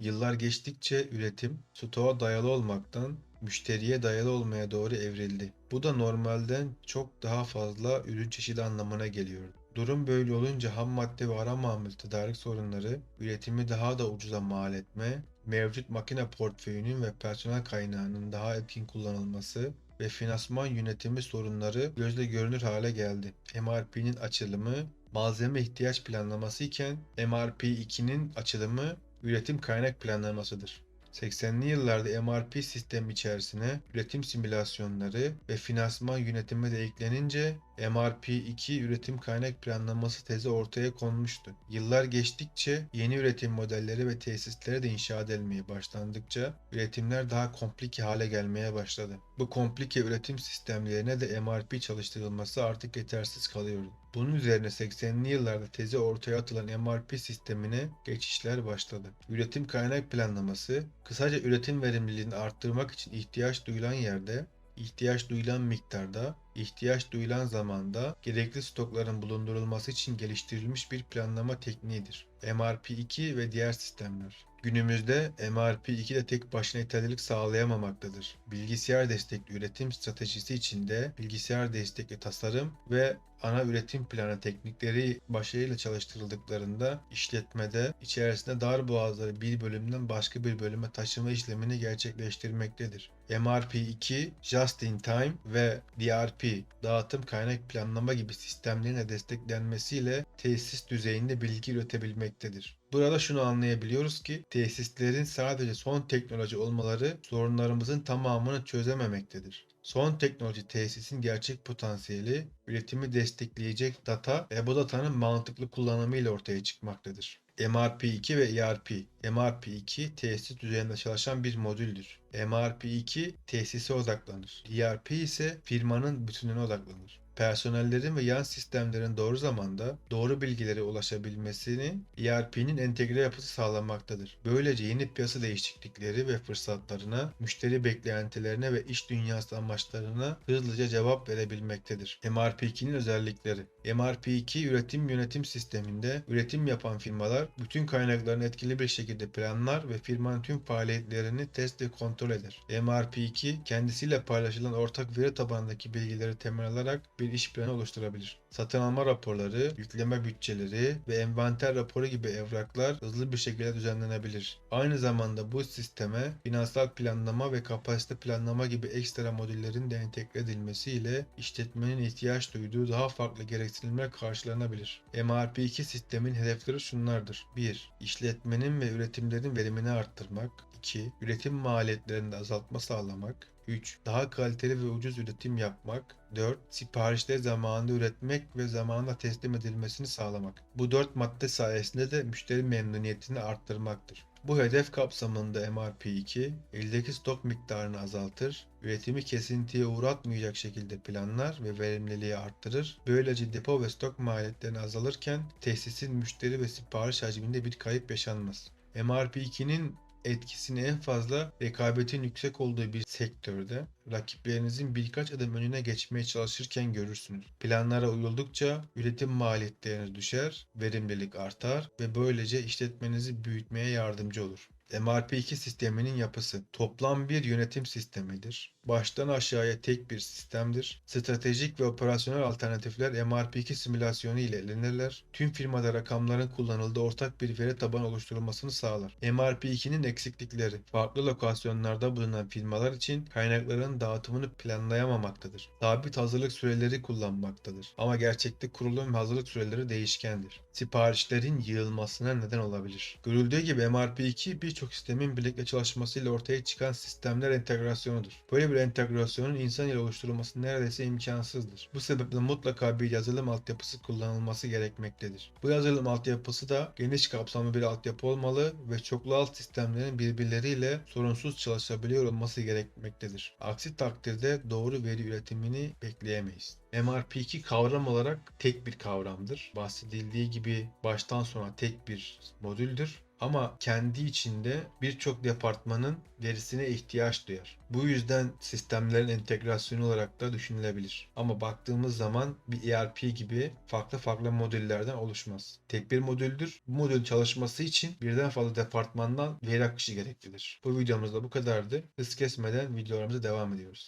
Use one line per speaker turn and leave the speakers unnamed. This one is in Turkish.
Yıllar geçtikçe üretim stoğa dayalı olmaktan müşteriye dayalı olmaya doğru evrildi. Bu da normalden çok daha fazla ürün çeşidi anlamına geliyor. Durum böyle olunca ham madde ve ara mamul tedarik sorunları, üretimi daha da ucuza mal etme, mevcut makine portföyünün ve personel kaynağının daha etkin kullanılması ve finansman yönetimi sorunları gözle görünür hale geldi. MRP'nin açılımı malzeme ihtiyaç planlaması iken MRP2'nin açılımı üretim kaynak planlamasıdır. 80'li yıllarda MRP sistemi içerisine üretim simülasyonları ve finansman yönetimi de eklenince MRP2 üretim kaynak planlaması tezi ortaya konmuştu. Yıllar geçtikçe yeni üretim modelleri ve tesisleri de inşa edilmeye başlandıkça üretimler daha komplike hale gelmeye başladı. Bu komplike üretim sistemlerine de MRP çalıştırılması artık yetersiz kalıyordu. Bunun üzerine 80'li yıllarda tezi ortaya atılan MRP sistemine geçişler başladı. Üretim kaynak planlaması, kısaca üretim verimliliğini arttırmak için ihtiyaç duyulan yerde, ihtiyaç duyulan miktarda, ihtiyaç duyulan zamanda gerekli stokların bulundurulması için geliştirilmiş bir planlama tekniğidir. MRP2 ve diğer sistemler. Günümüzde MRP2 de tek başına yeterlilik sağlayamamaktadır. Bilgisayar destekli üretim stratejisi içinde bilgisayar destekli tasarım ve ana üretim planı teknikleri başarıyla çalıştırıldıklarında işletmede içerisinde dar boğazları bir bölümden başka bir bölüme taşıma işlemini gerçekleştirmektedir. MRP2, Just in Time ve DRP, dağıtım kaynak planlama gibi sistemlerine desteklenmesiyle tesis düzeyinde bilgi üretebilmektedir. Burada şunu anlayabiliyoruz ki tesislerin sadece son teknoloji olmaları sorunlarımızın tamamını çözememektedir. Son teknoloji tesisin gerçek potansiyeli üretimi destekleyecek data ve bu datanın mantıklı kullanımı ile ortaya çıkmaktadır. MRP2 ve ERP. MRP2 tesis düzeyinde çalışan bir modüldür. MRP2 tesise odaklanır. ERP ise firmanın bütününe odaklanır personellerin ve yan sistemlerin doğru zamanda doğru bilgilere ulaşabilmesini ERP'nin entegre yapısı sağlamaktadır. Böylece yeni piyasa değişiklikleri ve fırsatlarına, müşteri beklentilerine ve iş dünyası amaçlarına hızlıca cevap verebilmektedir. MRP2'nin özellikleri MRP2 üretim yönetim sisteminde üretim yapan firmalar bütün kaynaklarını etkili bir şekilde planlar ve firmanın tüm faaliyetlerini test ve kontrol eder. MRP2 kendisiyle paylaşılan ortak veri tabanındaki bilgileri temel alarak bir iş planı oluşturabilir. Satın alma raporları, yükleme bütçeleri ve envanter raporu gibi evraklar hızlı bir şekilde düzenlenebilir. Aynı zamanda bu sisteme finansal planlama ve kapasite planlama gibi ekstra modüllerin de entegre edilmesiyle işletmenin ihtiyaç duyduğu daha farklı gereksinimler karşılanabilir. MRP2 sistemin hedefleri şunlardır. 1. İşletmenin ve üretimlerin verimini arttırmak. 2. Üretim maliyetlerinde azaltma sağlamak. 3. Daha kaliteli ve ucuz üretim yapmak. 4. Siparişleri zamanında üretmek ve zamanında teslim edilmesini sağlamak. Bu 4 madde sayesinde de müşteri memnuniyetini arttırmaktır. Bu hedef kapsamında MRP2, eldeki stok miktarını azaltır, üretimi kesintiye uğratmayacak şekilde planlar ve verimliliği arttırır. Böylece depo ve stok maliyetlerini azalırken tesisin müşteri ve sipariş hacminde bir kayıp yaşanmaz. MRP2'nin etkisini en fazla rekabetin yüksek olduğu bir sektörde rakiplerinizin birkaç adım önüne geçmeye çalışırken görürsünüz. Planlara uyuldukça üretim maliyetleriniz düşer, verimlilik artar ve böylece işletmenizi büyütmeye yardımcı olur. MRP2 sisteminin yapısı toplam bir yönetim sistemidir. Baştan aşağıya tek bir sistemdir. Stratejik ve operasyonel alternatifler MRP2 simülasyonu ile elenirler. Tüm firmada rakamların kullanıldığı ortak bir veri tabanı oluşturulmasını sağlar. MRP2'nin eksiklikleri farklı lokasyonlarda bulunan firmalar için kaynakların dağıtımını planlayamamaktadır. Sabit hazırlık süreleri kullanmaktadır. Ama gerçekte kurulum ve hazırlık süreleri değişkendir. Siparişlerin yığılmasına neden olabilir. Görüldüğü gibi MRP2 birçok sistemin birlikte çalışmasıyla ortaya çıkan sistemler entegrasyonudur. Böyle bir entegrasyonun insan ile oluşturulması neredeyse imkansızdır. Bu sebeple mutlaka bir yazılım altyapısı kullanılması gerekmektedir. Bu yazılım altyapısı da geniş kapsamlı bir altyapı olmalı ve çoklu alt sistemlerin birbirleriyle sorunsuz çalışabiliyor olması gerekmektedir. Aksi takdirde doğru veri üretimini bekleyemeyiz. MRP2 kavram olarak tek bir kavramdır. Bahsedildiği gibi baştan sona tek bir modüldür ama kendi içinde birçok departmanın verisine ihtiyaç duyar. Bu yüzden sistemlerin entegrasyonu olarak da düşünülebilir. Ama baktığımız zaman bir ERP gibi farklı farklı modüllerden oluşmaz. Tek bir modüldür. Bu modül çalışması için birden fazla departmandan veri akışı gereklidir. Bu videomuzda bu kadardı. Hız kesmeden videolarımıza devam ediyoruz.